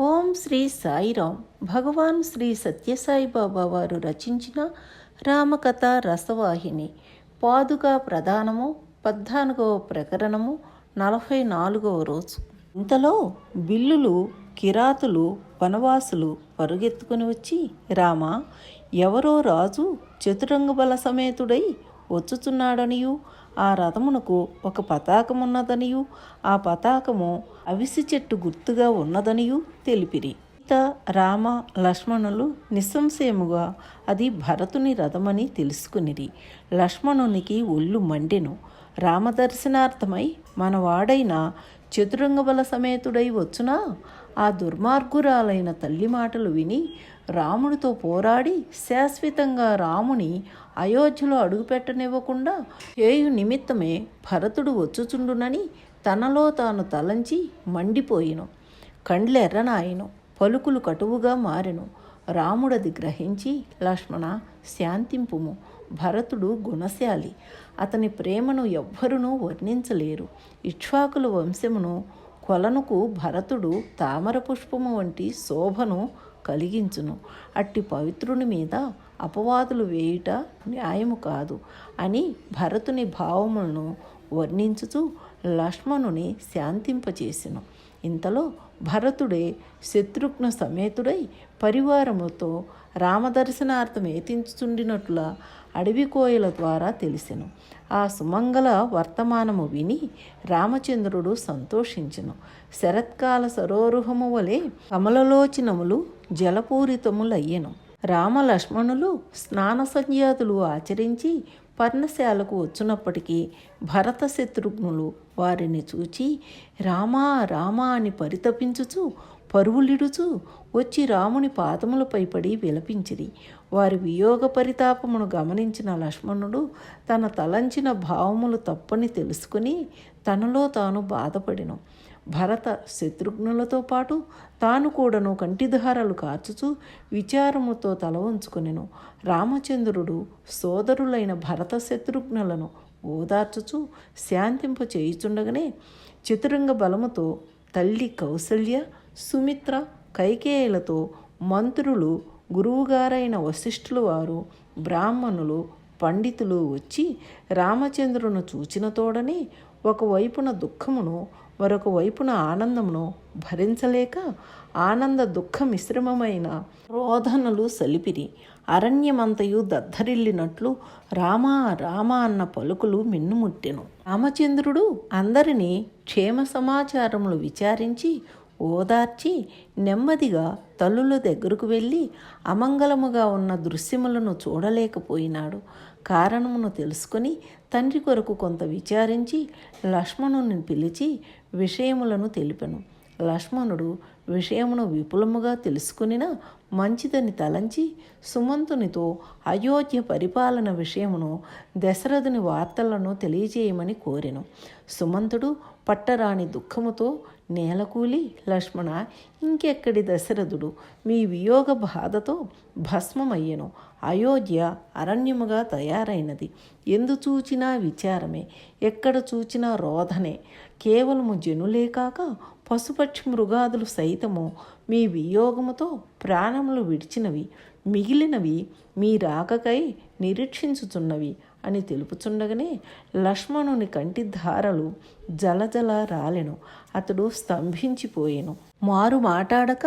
ఓం శ్రీ సాయిరాం. భగవాన్ శ్రీ సత్యసాయి బాబా వారు రచించిన రామకథ రసవాహిని. పాదుగా ప్రధానము పద్నాలుగవ ప్రకరణము నలభై నాలుగవ రోజు. ఇంతలో బిల్లులు కిరాతులు వనవాసులు పరుగెత్తుకుని వచ్చి రామ ఎవరో రాజు చతురంగ బల సమేతుడై వచ్చుచున్నాడనియు. ఆ రథమునకు ఒక పతాకమున్నదనియు ఆ పతాకము అవిసి చెట్టు గుర్తుగా ఉన్నదనియు తెలిపిరి. సీత రామ లక్ష్మణులు నిస్సంశయముగా అది భరతుని రథమని తెలుసుకునిరి. లక్ష్మణునికి ఒళ్ళు మండెను. రామదర్శనార్థమై మనవాడైన చతురంగబల సమేతుడై వచ్చునా? ఆ దుర్మార్గురాలైన తల్లి మాటలు విని రాముడితో పోరాడి శాశ్వతంగా రాముని అయోధ్యలో అడుగుపెట్టనివ్వకుండా చేయు నిమిత్తమే భరతుడు వచ్చుచుండునని తనలో తాను తలంచి మండిపోయిను. కండ్లెర్రనాయను పలుకులు కటువుగా మారెను. రాముడది గ్రహించి లక్ష్మణ శాంతింపుము. భరతుడు గుణశాలి. అతని ప్రేమను ఎవ్వరునూ వర్ణించలేరు. ఇక్ష్వాకుల వంశమును కొలనుకు భరతుడు తామర పుష్పము వంటి శోభను కలిగించును. అట్టి పవిత్రుని మీద అపవాదులు వేయుట న్యాయము కాదు అని భరతుని భావములను వర్ణించుచు లక్ష్మణుని శాంతింపచేసెను. ఇంతలో భరతుడే శత్రుఘ్న సమేతుడై పరివారముతో రామదర్శనార్థం ఏతించుచుండినట్ల అడవి కోయల ద్వారా తెలిసెను. ఆ సుమంగళ వర్తమానము విని రామచంద్రుడు సంతోషించెను. శరత్కాల సరోరుహము వలె కమలలోచనములు జలపూరితములయ్యెను. రామలక్ష్మణులు స్నాన సంధ్యాతులు ఆచరించి పర్ణశాలకు వచ్చినప్పటికీ భరత శత్రుఘ్నులు వారిని చూచి రామా రామా అని పరితపించుచు పరువులిడుచు వచ్చి రాముని పాదములపై పడి విలపించిరి. వారి వియోగ పరితాపమును గమనించిన లక్ష్మణుడు తన తలంచిన భావములు తప్పని తెలుసుకుని తనలో తాను బాధపడిను. భరత శత్రుఘ్నులతో పాటు తాను కూడాను కంటిధారలు కార్చుచు విచారముతో తల ఉంచుకునెను రామచంద్రుడు సోదరులైన భరత శత్రుఘ్నులను ఓదార్చుచు శాంతింప చేయుచుండగానే చతురంగ బలముతో తల్లి కౌసల్య సుమిత్ర కైకేయులతో మంత్రులు గురువుగారైన వశిష్ఠులు వారు బ్రాహ్మణులు పండితులు వచ్చి రామచంద్రును చూచిన తోడనే ఒకవైపున దుఃఖమును మరొక వైపున ఆనందమును భరించలేక ఆనంద దుఃఖ మిశ్రమమైన రోధనలు సలిపిరి. అరణ్యమంతయు దద్దరిల్లినట్లు రామా రామా అన్న పలుకులు మిన్నుముట్టెను. రామచంద్రుడు అందరినీ క్షేమ సమాచారములు విచారించి ఓదార్చి నెమ్మదిగా తల్లుల దగ్గరకు వెళ్ళి అమంగళముగా ఉన్న దృశ్యములను చూడలేకపోయినాడు. కారణమును తెలుసుకొని తండ్రి కొరకు కొంత విచారించి లక్ష్మణుని పిలిచి విషయములను తెలిపెను. లక్ష్మణుడు విషయమును విపులముగా తెలుసుకునిన మంచిదని తలంచి సుమంతునితో అయోధ్య పరిపాలన విషయమును దశరథుని వార్తలను తెలియజేయమని కోరెను. సుమంతుడు పట్టరాని దుఃఖముతో నేలకూలి లక్ష్మణ ఇంకెక్కడి దశరథుడు? మీ వియోగ బాధతో భస్మమయ్యను. అయోధ్య అరణ్యముగా తయారైనది. ఎందు చూచినా విచారమే ఎక్కడ చూచినా రోధనే. కేవలము జనులే కాక పశుపక్షి మృగాదులు సైతము మీ వియోగముతో ప్రాణములు విడిచినవి. మిగిలినవి మీ రాకకై నిరీక్షించుచున్నవి. అని తెలుపుచుండగానే లక్ష్మణుని కంటి ధారలు జలజల రాలెను. అతడు స్తంభించిపోయెను. మారు మాటాడక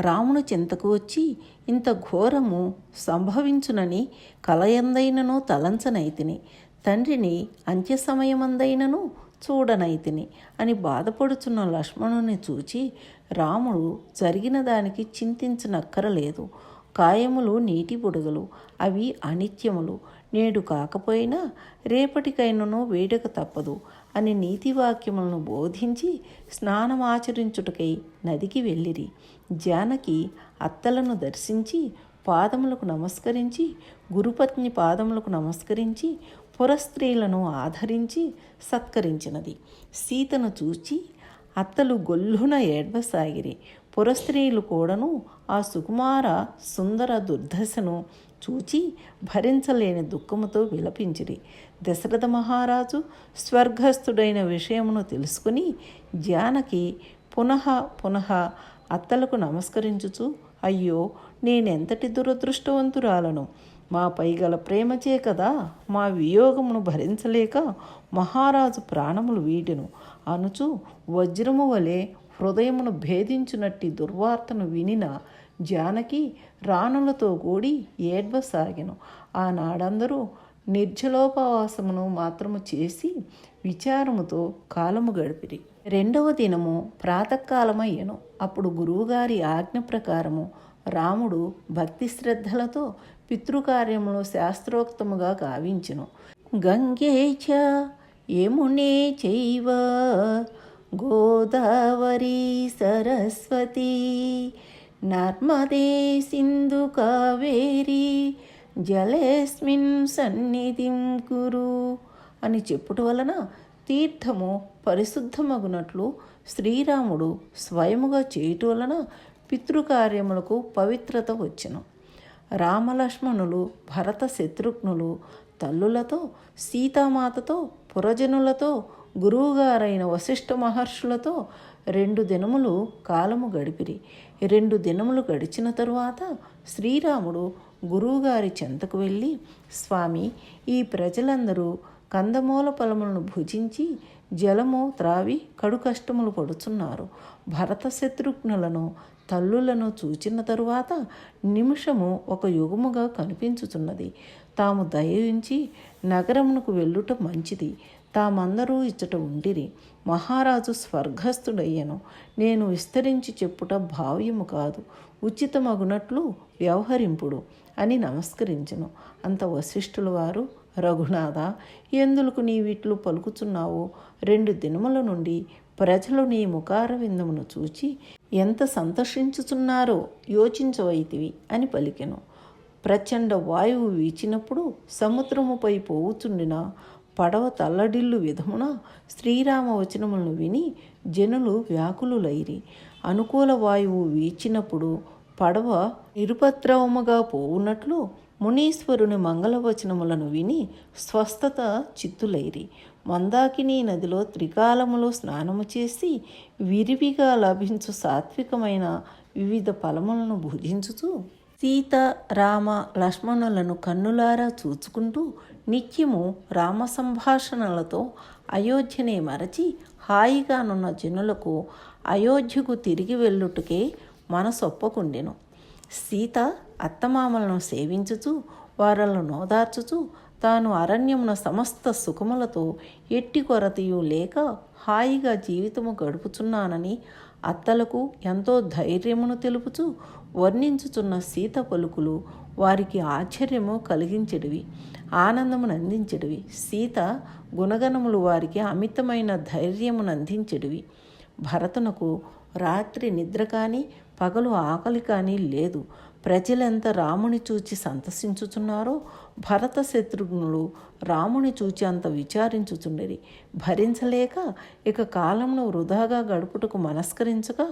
రాముని చింతకు వచ్చి ఇంత ఘోరము సంభవించునని కలయందైనను తలంచనైతిని. తండ్రిని అంత్య సమయమందైనను చూడనైతిని అని బాధపడుచున్న లక్ష్మణుని చూచి రాముడు జరిగిన దానికి చింతించనక్కరలేదు. కాయములు నీటి బుడగలు అవి అనిత్యములు. నేడు కాకపోయినా రేపటికైనను వేడక తప్పదు అని నీతివాక్యములను బోధించి స్నానమాచరించుటకై నదికి వెళ్ళిరి. జానకి అత్తలను దర్శించి పాదములకు నమస్కరించి గురుపత్ని పాదములకు నమస్కరించి పురస్త్రీలను ఆదరించి సత్కరించినది. సీతను చూచి అత్తలు గొల్లున ఏడ్వసాగిరి. పురస్త్రీలు కూడాను ఆ సుకుమార సుందర దుర్దశను చూచి భరించలేని దుఃఖముతో విలపించిరి. దశరథ మహారాజు స్వర్గస్థుడైన విషయమును తెలుసుకుని జానకి పునః పునః అత్తలకు నమస్కరించుచు అయ్యో నేనెంతటి దురదృష్టవంతురాలను? మాపై గల ప్రేమచే కదా మా వియోగమును భరించలేక మహారాజు ప్రాణములు వీటిను. అనుచు వజ్రము వలె హృదయమును భేదించునట్టి దుర్వార్తను వినిన జానకి రాణులతో కూడి ఏడ్వసాగెను. ఆనాడందరూ నిర్జలోపవాసమును మాత్రము చేసి విచారముతో కాలము గడిపిరి. రెండవ దినము ప్రాతకాలమయ్యను. అప్పుడు గురువుగారి ఆజ్ఞ ప్రకారము రాముడు భక్తి శ్రద్ధలతో పితృకార్యమును శాస్త్రోక్తముగా గావించెను. గంగే చ యమునే చైవ గోదావరి సరస్వతి నర్మదే సింధు కావేరి జలేస్మిన్ సన్నిధిం కురు అని చెప్పుట వలన తీర్థము పరిశుద్ధమగునట్లు శ్రీరాముడు స్వయముగా చేయుట వలన పితృకార్యములకు పవిత్రత వచ్చెను. రామలక్ష్మణులు భరత శత్రుఘ్నులు తల్లులతో సీతామాతతో పురజనులతో గురువుగారైన వశిష్ఠ మహర్షులతో రెండు దినములు కాలము గడిపిరి. రెండు దినములు గడిచిన తరువాత శ్రీరాముడు గురువుగారి చెంతకు వెళ్ళి స్వామి ఈ ప్రజలందరూ కందమూల ఫలములను భుజించి జలము త్రావి కడు కష్టములు పడుచున్నారు. భరత శత్రుఘ్నులను తల్లులను చూచిన తరువాత నిమిషము ఒక యుగముగా కనిపించుచున్నది. తాము దయించి నగరమునకు వెళ్ళుట మంచిది. తామందరూ ఇచ్చట ఉండిరి. మహారాజు స్వర్గస్థుడయ్యను. నేను విస్తరించి చెప్పుట భావ్యము కాదు. ఉచితమగునట్లు వ్యవహరింపుడు అని నమస్కరించను. అంత వశిష్ఠుల వారు రఘునాథ ఎందులకు నీ వీట్లు పలుకుచున్నావో? రెండు దినముల నుండి ప్రజలు నీ ముఖార విందమును చూచి ఎంత సంతోషించుచున్నారో యోచించవైతివి అని పలికెను. ప్రచండ వాయువు వీచినప్పుడు సముద్రముపై పోవుచుండిన పడవ తల్లడిల్లు విధమున శ్రీరామ వచనములను విని జనులు వ్యాకులులైరి. అనుకూల వాయువు వీచినప్పుడు పడవ నిరుపద్రవముగా పోవునట్లు మునీశ్వరుని మంగళవచనములను విని స్వస్థత చిత్తులైరి. మందాకిని నదిలో త్రికాలములో స్నానము చేసి విరివిగా లభించు సాత్వికమైన వివిధ ఫలములను భుజించుతూ సీత రామ లక్ష్మణులను కన్నులారా చూచుకుంటూ నిత్యము రామ సంభాషణలతో అయోధ్యనే మరచి హాయిగానున్న జనులకు అయోధ్యకు తిరిగి వెళ్ళుటకే మనసొప్పకుండెను. సీత అత్తమామలను సేవించుచు వారలను నోదార్చుచు తాను అరణ్యమున సమస్త సుఖములతో ఎట్టి కొరతయు లేక హాయిగా జీవితము గడుపుచున్నానని అత్తలకు ఎంతో ధైర్యమును తెలుపుచు వర్ణించుచున్న సీత పలుకులు వారికి ఆశ్చర్యము కలిగించడివి ఆనందమును అందించడివి సీత గుణగణములు వారికి అమితమైన ధైర్యమును అందించడివి భరతునకు రాత్రి నిద్ర కానీ పగలు ఆకలి కానీ లేదు. ప్రజలెంత రాముని చూచి సంతసించుచున్నారో భరత శత్రుఘ్నులు రాముని చూచి అంత విచారించుచుండిరి. భరించలేక ఇక కాలంలో వృధాగా గడుపుటకు మనస్కరించగా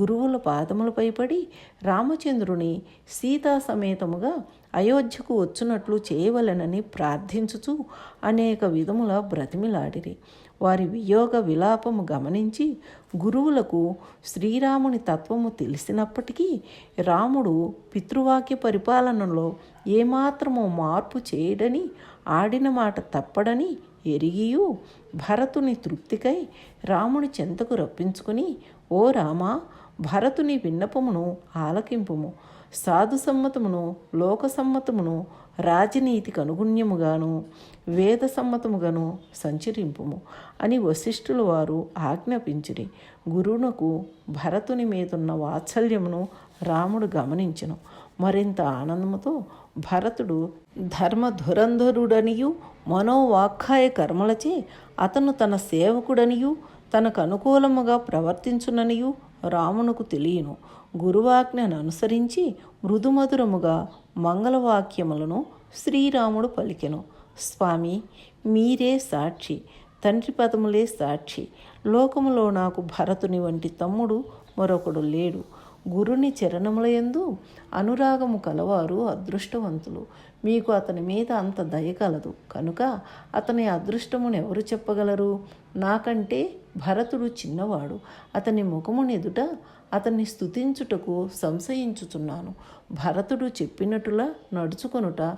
గురువుల పాదములపై పడి రామచంద్రుని సీతా సమేతముగా అయోధ్యకు వచ్చునట్లు చేయవలెనని ప్రార్థించుచు అనేక విధముల బ్రతిమిలాడిరి. వారి వియోగ విలాపము గమనించి గురువులకు శ్రీరాముని తత్వము తెలిసినప్పటికీ రాముడు పితృవాక్య పరిపాలనలో ఏమాత్రము మార్పు చేయడని ఆడిన మాట తప్పడని ఎరిగియు భరతుని తృప్తికై రాముని చెంతకు రప్పించుకుని ఓ రామా భరతుని విన్నపమును ఆలకింపుము. సాధు సమ్మతమును లోక సమ్మతమును రాజనీతికి అనుగుణ్యముగాను వేద సమ్మతముగాను సంచరింపుము అని వశిష్ఠుల వారు ఆజ్ఞాపించిరి. గురువునకు భరతుని మీదున్న వాత్సల్యమును రాముడు గమనించను. మరింత ఆనందముతో భరతుడు ధర్మ ధురంధరుడనియు మనోవాఖ్యాయ కర్మలచే అతను తన సేవకుడనియు తనకు అనుకూలముగా ప్రవర్తించుననియు రామునకు తెలియను. గురువాజ్ఞను అనుసరించి మృదుమధురముగా మంగళవాక్యములను శ్రీరాముడు పలికెను. స్వామి మీరే సాక్షి తండ్రి పదములే సాక్షి. లోకములో నాకు భరతుని వంటి తమ్ముడు మరొకడు లేడు. గురుని చరణములయందు అనురాగము కలవారు అదృష్టవంతులు. మీకు అతని మీద అంత దయ కలదు. కనుక అతని అదృష్టమును ఎవరు చెప్పగలరు? నాకంటే భరతుడు చిన్నవాడు. అతని ముఖమునెదుట అతన్ని స్తుతించుటకు సంశయించుచున్నాను. భరతుడు చెప్పినట్టులా నడుచుకొనుట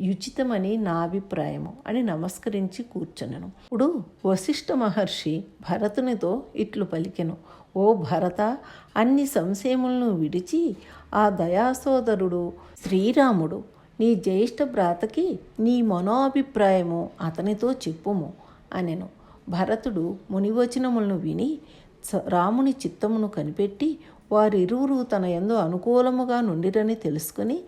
యుచితమని నా అభిప్రాయము అని నమస్కరించి కూర్చునను. ఇప్పుడు వశిష్ఠ మహర్షి భరతునితో ఇట్లు పలికెను. ఓ భరత అన్ని సంశయములను విడిచి ఆ దయాసోదరుడు శ్రీరాముడు నీ జ్యేష్ఠ భ్రాతకి నీ మనోభిప్రాయము అతనితో చెప్పుము అనెను. భరతుడు మునివచనములను విని రాముని చిత్తమును కనిపెట్టి వారిరువురు తన ఎందు అనుకూలముగా నుండిరని తెలుసుకుని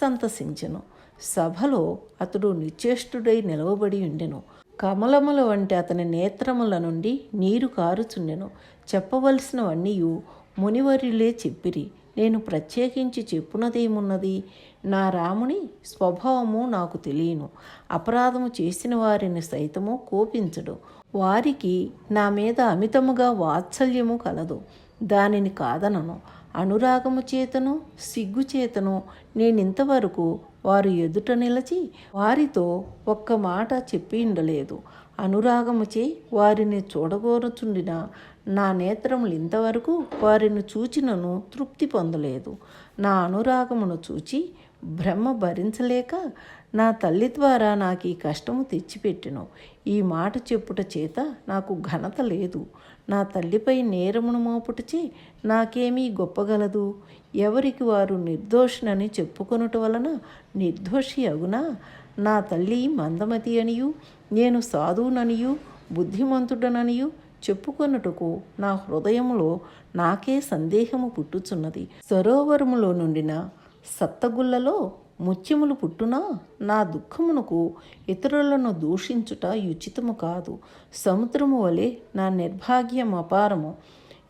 సంతసించెను. సభలో అతడు నిశ్చేష్టుడై నిలవబడి ఉండెను. కమలముల వంటి అతని నేత్రముల నుండి నీరు కారుచుండెను. చెప్పవలసినవన్నీయు మునివరులే చెప్పిరి. నేను ప్రత్యేకించి చెప్పునదేమున్నది? నా రాముని స్వభావము నాకు తెలియను. అపరాధము చేసిన వారిని సైతము కోపించడు. వారికి నా మీద అమితముగా వాత్సల్యము కలదు. దానిని కాదనను. అనురాగము చేతను సిగ్గు చేతను నేనింతవరకు వారు ఎదుట నిలచి వారితో ఒక్క మాట చెప్పి ఉండలేదు. అనురాగముచే వారిని చూడగోరుచుండిన నా నేత్రములు ఇంతవరకు వారిని చూచినను తృప్తి పొందలేదు. నా అనురాగమును చూచి భ్రమ భరించలేక నా తల్లి ద్వారా నాకు ఈ కష్టము తెచ్చిపెట్టెను. ఈ మాట చెప్పుట చేత నాకు ఘనత లేదు. నా తల్లిపై నేరమును మోపుటచే నాకేమీ గొప్పగలదు. ఎవరికి వారు నిర్దోషునని చెప్పుకొనుట వలన నిర్దోషి అగునా? నా తల్లి మందమతి అనియు నేను సాధువుననియు బుద్ధిమంతుడననియు చెప్పుకొనుటకు నా హృదయములో నాకే సందేహము పుట్టుచున్నది. సరోవరములో నుండిన సత్తగుల్లలో ముత్యములు పుట్టునా నా దుఃఖమునకు ఇతరులను దూషించుట యుచితము కాదు. సముద్రము వలె నా నిర్భాగ్యం అపారము.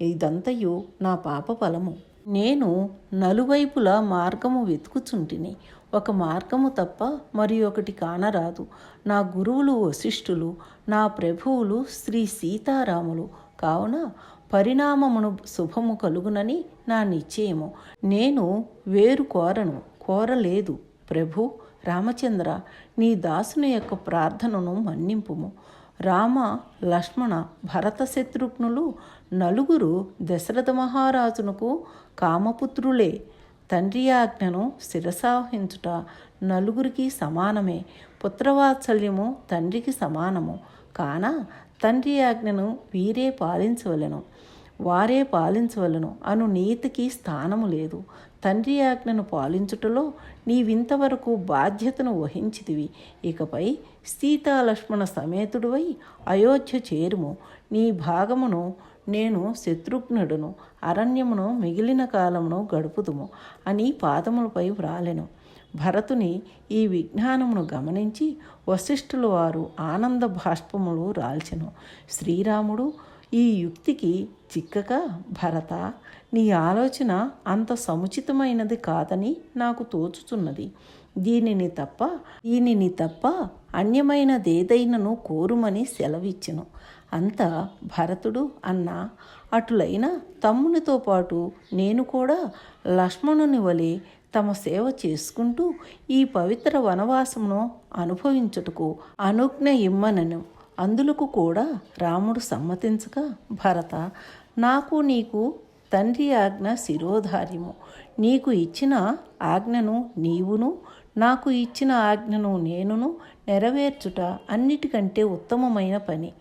ఇదంతయు నా పాప ఫలము. నేను నలువైపులా మార్గము వెతుకుచుంటిని. ఒక మార్గము తప్ప మరి ఒకటి కానరాదు. నా గురువులు వశిష్ఠులు నా ప్రభువులు శ్రీ సీతారాములు. కావున పరిణామమును శుభము కలుగునని నా నిశ్చయము. నేను వేరు కోరను కోరలేదు. ప్రభు రామచంద్ర నీ దాసుని యొక్క ప్రార్థనను మన్నింపుము. రామ లక్ష్మణ భరత శత్రుఘ్నులు నలుగురు దశరథ మహారాజునకు కామపుత్రులే. తండ్రి ఆజ్ఞను శిరసావహించుట నలుగురికి సమానమే. పుత్రవాత్సల్యము తండ్రికి సమానము. కాన తండ్రి ఆజ్ఞను వీరే పాలించవలెను. వారే పాలించవలను. అను నీతికి స్థానము లేదు. తండ్రి ఆజ్ఞను పాలించుటలో నీవింతవరకు బాధ్యతను వహించితివి. ఇకపై సీతాలక్ష్మణ సమేతుడివై అయోధ్య చేరుము. నీ భాగమును నేను శత్రుఘ్నుడును అరణ్యమును మిగిలిన కాలమును గడుపుదుము అని పాదములపై వ్రాలెను. భరతుని ఈ విజ్ఞానమును గమనించి వశిష్ఠుల వారు ఆనంద బాష్పములు రాల్చెను. శ్రీరాముడు ఈ యుక్తికి చిక్కక భరత నీ ఆలోచన అంత సముచితమైనది కాదని నాకు తోచుచున్నది. దీనిని తప్ప దీనిని తప్ప అన్యమైనదేదైనను కోరుమని సెలవిచ్చెను. అంత భరతుడు అన్న అటులైన తమ్మునితో పాటు నేను కూడా లక్ష్మణుని వలె తమ సేవ చేసుకుంటూ ఈ పవిత్ర వనవాసమును అనుభవించుటకు అనుజ్ఞ ఇమ్మనను. అందులకు కూడా రాముడు సమ్మతించక భరత నాకు నీకు తండ్రి ఆజ్ఞ శిరోధార్యము. నీకు ఇచ్చిన ఆజ్ఞను నీవును నాకు ఇచ్చిన ఆజ్ఞను నేనును నెరవేర్చుట అన్నిటికంటే ఉత్తమమైన పని.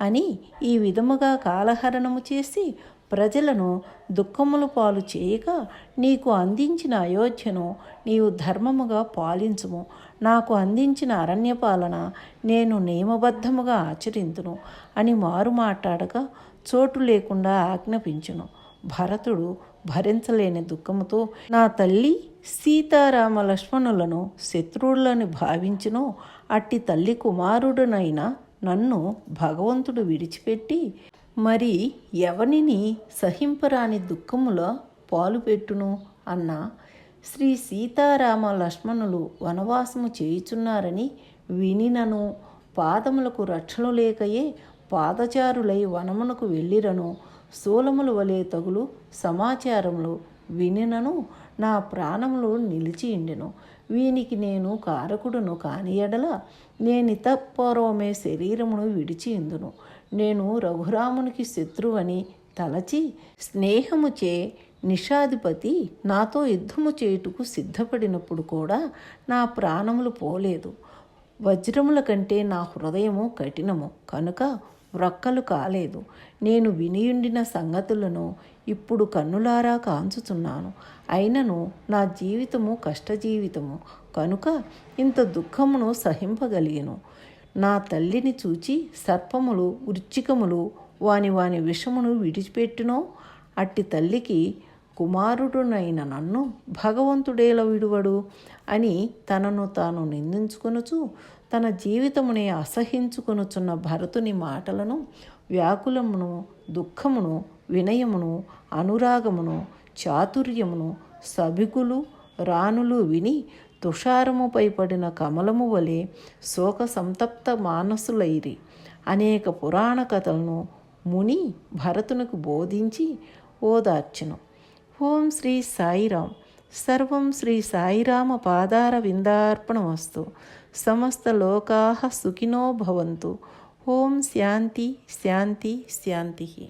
అని ఈ విధముగా కాలహరణము చేసి ప్రజలను దుఃఖములు పాలు చేయక నీకు అందించిన అయోధ్యను నీవు ధర్మముగా పాలించుము. నాకు అందించిన అరణ్యపాలన నేను నియమబద్ధముగా ఆచరింతును అని మారు మాట్లాడగా చోటు లేకుండా ఆజ్ఞాపించును. భరతుడు భరించలేని దుఃఖముతో నా తల్లి సీతారామ లక్ష్మణులను శత్రువులను భావించును. అట్టి తల్లి కుమారుడునైన నన్ను భగవంతుడు విడిచిపెట్టి మరి ఎవనిని సహింపరాని దుఃఖములో పాలుపెట్టును అన్న? శ్రీ సీతారామ లక్ష్మణులు వనవాసము చేయుచున్నారని వినినను. పాదములకు రక్షలు లేకయే పాదచారులై వనమునకు వెళ్ళిరను. శూలములు వలె తగులు సమాచారములు వినినను. నా ప్రాణములు నిలిచియుండెను వీనికి నేను కారకుడును కాని ఎడల నేనిత పూర్వమే శరీరమును విడిచి ఇందును నేను రఘురామునికి శత్రువని తలచి స్నేహముచే నిషాధిపతి నాతో యుద్ధము చేయుటకు సిద్ధపడినప్పుడు కూడా నా ప్రాణములు పోలేదు. వజ్రముల కంటే నా హృదయము కఠినము కనుక వ్రక్కలు కాలేదు. నేను వినియుండిన సంగతులను ఇప్పుడు కన్నులారా కాంచుతున్నాను అయినను నా జీవితము కష్టజీవితము కనుక ఇంత దుఃఖమును సహింపగలిగను. నా తల్లిని చూచి సర్పములు వృచ్చికములు వాని వాని విషమును విడిచిపెట్టునో అట్టి తల్లికి కుమారుడునైన నన్ను భగవంతుడేల విడువడు అని తనను తాను నిందించుకొనుచు తన జీవితమునే అసహించుకొనుచున్న భరతుని మాటలను వ్యాకులమును దుఃఖమును వినయమును అనురాగమును చాతుర్యమును సభికులు రాణులు విని తుషారముపై పడిన కమలము వలె శోక సంతప్త మానసులైరి. అనేక పురాణ కథలను ముని భరతునికి బోధించి ఓదార్చెను. ఓం శ్రీ సాయిరాం సర్వం శ్రీ సాయిరామ పాదార విందార్పణమస్తు సమస్త లోకా సుఖినో భవంతు. ఓం శాంతి శాంతి శాంతి.